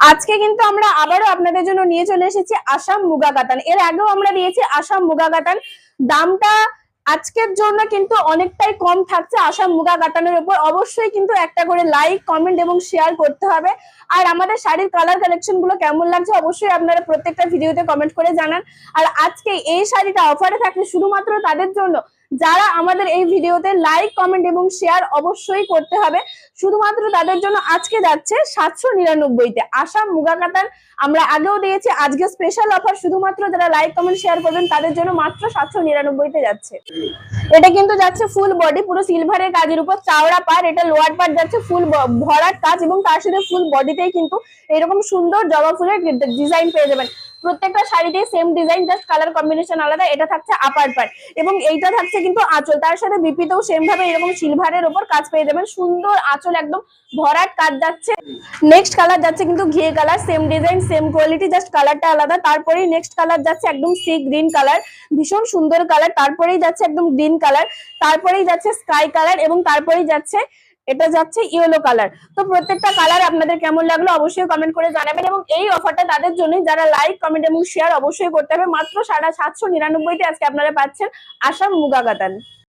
আজকে কিন্তু আমরা আবারও আপনাদের জন্য নিয়ে চলে এসেছি আসাম মুগা কাতান এর আগেও আমরা দিয়েছি আসাম মুগা কাতান দামটা আজকের জন্য কিন্তু অনেকটাই কম থাকছে আসাম মুগা কাতানের উপর। অবশ্যই কিন্তু একটা করে লাইক কমেন্ট এবং শেয়ার করতে হবে। আর আমাদের শাড়ির কালার কালেকশনগুলো কেমন লাগছে অবশ্যই আপনারা প্রত্যেকটা ভিডিওতে কমেন্ট করে জানান। আর আজকে এই শাড়িটা অফারে থাকলে শুধুমাত্র তাদের জন্য যারা আমাদের এই ভিডিওতে লাইক কমেন্ট এবং শেয়ার অবশ্যই করতে হবে। শুধুমাত্র তাদের জন্য আজকে যাচ্ছে সাতশো নিরানব্বইতে আসাম মুগা কাতান আমরা আগেও দিয়েছি, আজকে স্পেশাল অফার শুধুমাত্র যারা লাইক কমেন্ট শেয়ার করবেন, তাদের জন্য মাত্র সাতশো নিরানব্বইতে যাচ্ছে। এটা কিন্তু যাচ্ছে ফুল বডি পুরো সিলভারের কাজের উপর, চাওড়া পার এটা লোয়ার পার্ট যাচ্ছে ফুল ভরার কাজ এবং তার সাথে ফুল বডিতেই কিন্তু এরকম সুন্দর জবা ফুলের ডিজাইন পেয়ে যাবেন। প্রত্যেকটা শাড়িতেই same design just colour combination আলাদা, এটা থাকছে আপার পার্ট এবং এইটা থাকছে কিন্তু আঁচল, তার সাথে বিপিতেও সেম ভাবে এরকম সিলভারের ওপর কাজ পেয়ে যাবেন। সুন্দর আঁচল একদম ভরাট কাজ যাচ্ছে। নেক্সট কালার যাচ্ছে কিন্তু ঘিয়ে colour same design same quality just কালারটা আলাদা। তারপরেই নেক্সট কালার যাচ্ছে একদম সি গ্রিন কালার ভীষণ সুন্দর কালার তারপরেই যাচ্ছে একদম গ্রিন কালার তারপরেই যাচ্ছে স্কাই কালার এবং তারপরেই যাচ্ছে এটা যাচ্ছে ইয়েলো কালার তো প্রত্যেকটা কালার আপনাদের কেমন লাগল অবশ্যই কমেন্ট করে জানাবেন এবং এই অফারটা তাদের জন্য যারা লাইক কমেন্ট এবং শেয়ার অবশ্যই করতে হবে। মাত্র সাড়ে সাতশো নিরানব্বইতে আজকে আপনারা পাচ্ছেন আসাম মুগা কাতান